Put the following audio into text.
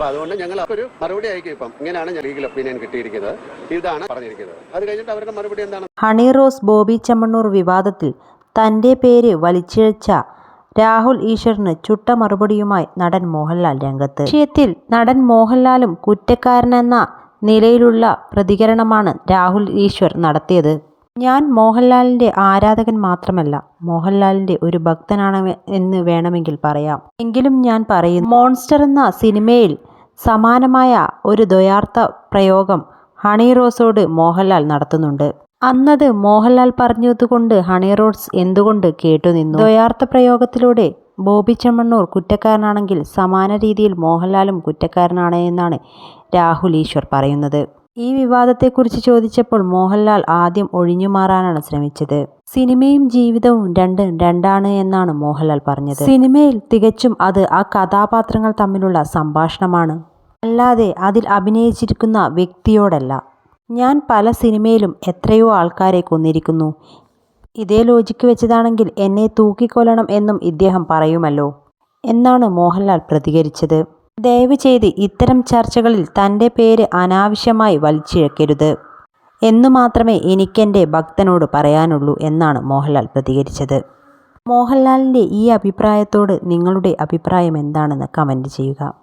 അപ്പൊ അതുകൊണ്ട് ഞങ്ങൾ ഒരു മറുപടി അയക്കും ഇപ്പം. ഇങ്ങനെയാണ് ലീഗൽ ഒപ്പീനിയൻ കിട്ടിയിരിക്കുന്നത്. ഇതാണ് പറഞ്ഞിരിക്കുന്നത്. അത് കഴിഞ്ഞിട്ട് അവരുടെ മറുപടി എന്താണ്? ഹണി റോസ് ബോബി ചെമ്മണ്ണൂർ വിവാദത്തിൽ തന്റെ പേര് വലിച്ചിഴച്ച രാഹുൽ ഈശ്വറിന് ചുട്ട മറുപടിയുമായി നടൻ മോഹൻലാൽ രംഗത്ത്. വിഷയത്തിൽ നടൻ മോഹൻലാലും കുറ്റക്കാരനെന്ന നിലയിലുള്ള പ്രതികരണമാണ് രാഹുൽ ഈശ്വർ നടത്തിയത്. ഞാൻ മോഹൻലാലിന്റെ ആരാധകൻ മാത്രമല്ല മോഹൻലാലിന്റെ ഒരു ഭക്തനാണ് എന്ന് വേണമെങ്കിൽ പറയാം. എങ്കിലും ഞാൻ പറയുന്നു മോൺസ്റ്റർ എന്ന സിനിമയിൽ സമാനമായ ഒരു ദ്വയാർത്ഥ പ്രയോഗം ഹണി റോസോട് മോഹൻലാൽ നടത്തുന്നുണ്ട്. അന്നത് മോഹൻലാൽ പറഞ്ഞതുകൊണ്ട് ഹണി റോസ് എന്തുകൊണ്ട് കേട്ടുനിന്നു? ദ്വയാർത്ഥ പ്രയോഗത്തിലൂടെ ബോബി ചെമ്മണ്ണൂർ കുറ്റക്കാരനാണെങ്കിൽ സമാന രീതിയിൽ മോഹൻലാലും കുറ്റക്കാരനാണ് എന്നാണ് രാഹുൽ ഈശ്വർ പറയുന്നത്. ഈ വിവാദത്തെക്കുറിച്ച് ചോദിച്ചപ്പോൾ മോഹൻലാൽ ആദ്യം ഒഴിഞ്ഞു മാറാനാണ് ശ്രമിച്ചത്. സിനിമയും ജീവിതവും രണ്ട് രണ്ടാണ് എന്നാണ് മോഹൻലാൽ പറഞ്ഞത്. സിനിമയിൽ തികച്ചും അത് ആ കഥാപാത്രങ്ങൾ തമ്മിലുള്ള സംഭാഷണമാണ്. അല്ലാതെ അതിൽ അഭിനയിച്ചിരിക്കുന്ന വ്യക്തിയോടല്ല. ഞാൻ പല സിനിമയിലും എത്രയോ ആൾക്കാരെ കൊന്നിരിക്കുന്നു. ഇതേ ലോജിക്ക് വെച്ചതാണെങ്കിൽ എന്നെ തൂക്കിക്കൊല്ലണം എന്നും ഇദ്ദേഹം പറയുമല്ലോ. എന്നാണ് മോഹൻലാൽ പ്രതികരിച്ചത്. ദയവ് ചെയ്ത് ഇത്തരം ചർച്ചകളിൽ തന്റെ പേര് അനാവശ്യമായി വലിച്ചിഴക്കരുത്. എന്നു മാത്രമേ എനിക്കെന്റെ ഭക്തനോട് പറയാനുള്ളൂ എന്നാണ് മോഹൻലാൽ പ്രതികരിച്ചത്. മോഹൻലാലിന്റെ ഈ അഭിപ്രായത്തോട് നിങ്ങളുടെ അഭിപ്രായം എന്താണെന്ന് കമന്റ് ചെയ്യുക.